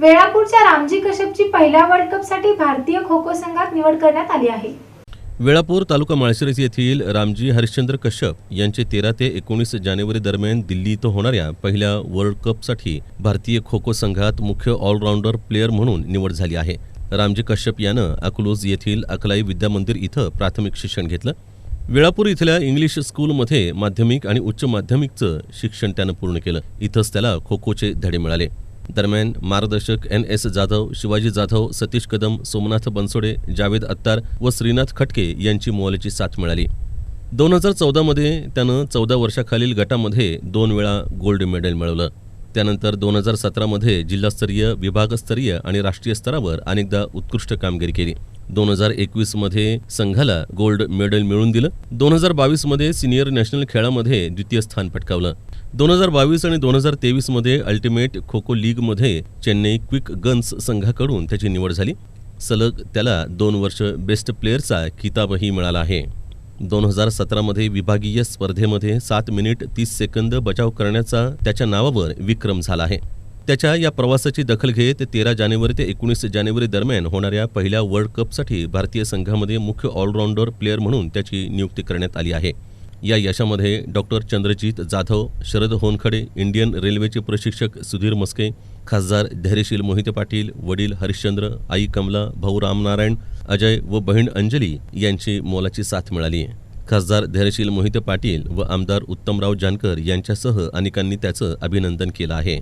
वेळापूरच्या रामजी कश्यपची पहिल्या वर्ल्ड कपसाठी भारतीय खो खो संघात निवड करण्यात आली आहे. वेळापूर तालुका माळशिरस येथील रामजी हरिश्चंद्र कश्यप यांचे तेरा ते एकोणीस जानेवारी दरम्यान दिल्ली इथं होणाऱ्या पहिल्या वर्ल्ड कपसाठी भारतीय खो खो संघात मुख्य ऑलराऊंडर प्लेअर म्हणून निवड झाली आहे. रामजी कश्यप यानं अकलोज येथील अकलाई विद्यामंदिर इथं प्राथमिक शिक्षण घेतलं. वेळापूर इथल्या इंग्लिश स्कूलमध्ये माध्यमिक आणि उच्च माध्यमिकचं शिक्षण त्यानं पूर्ण केलं. इथंच त्याला खो खोचे धडे मिळाले. दरम्यान मार्गदर्शक एन एस जाधव शिवाजी जाधव सतीश कदम सोमनाथ बनसोडे जावेद अत्तार व श्रीनाथ खटके यांची मोलाची साथ मिळाली. दोन हजार चौदामध्ये त्यानं चौदा वर्षाखालील गटामध्ये दोन वेळा गोल्ड मेडल मिळवलं. त्यानंतर दोन हजार सतरामध्ये जिल्हास्तरीय विभागस्तरीय आणि राष्ट्रीय स्तरावर अनेकदा उत्कृष्ट कामगिरी केली. दोन हजार एकवीसमध्ये संघाला गोल्ड मेडल मिळवून दिलं. दोन हजार बावीसमध्ये सिनियर नॅशनल खेळामध्ये द्वितीय स्थान पटकावलं. दोन हजार बावीस आणि दोन हजार तेवीसमध्ये अल्टिमेट खो खो लीगमध्ये चेन्नई क्विक गन्स संघाकडून त्याची निवड झाली. सलग त्याला दोन वर्ष बेस्ट प्लेअरचा किताबही मिळाला आहे. दोन हजार सतरामध्ये विभागीय स्पर्धेमध्ये सात मिनिट तीस सेकंद बचाव करण्याचा त्याच्या नावावर विक्रम झाला आहे. त्याच्या या प्रवासाची दखल घेत तेरा जानेवारी ते एकोणीस जानेवारी दरम्यान होणाऱ्या पहिल्या वर्ल्ड कपसाठी भारतीय संघामध्ये मुख्य ऑलराऊंडर प्लेअर म्हणून त्याची नियुक्ती करण्यात आली आहे. या यशामध्ये डॉक्टर चंद्रजीत जाधव शरद होनखडे इंडियन रेल्वेचे प्रशिक्षक सुधीर मस्के खासदार धैर्यशील मोहिते पाटील वडील हरिश्चंद्र आई कमला भाऊ रामनारायण अजय व बहीण अंजली यांची मोलाची साथ मिळाली. खासदार धैर्यशील मोहिते पाटील व आमदार उत्तमराव जानकर यांच्यासह अनेकांनी त्याचं अभिनंदन केलं आहे.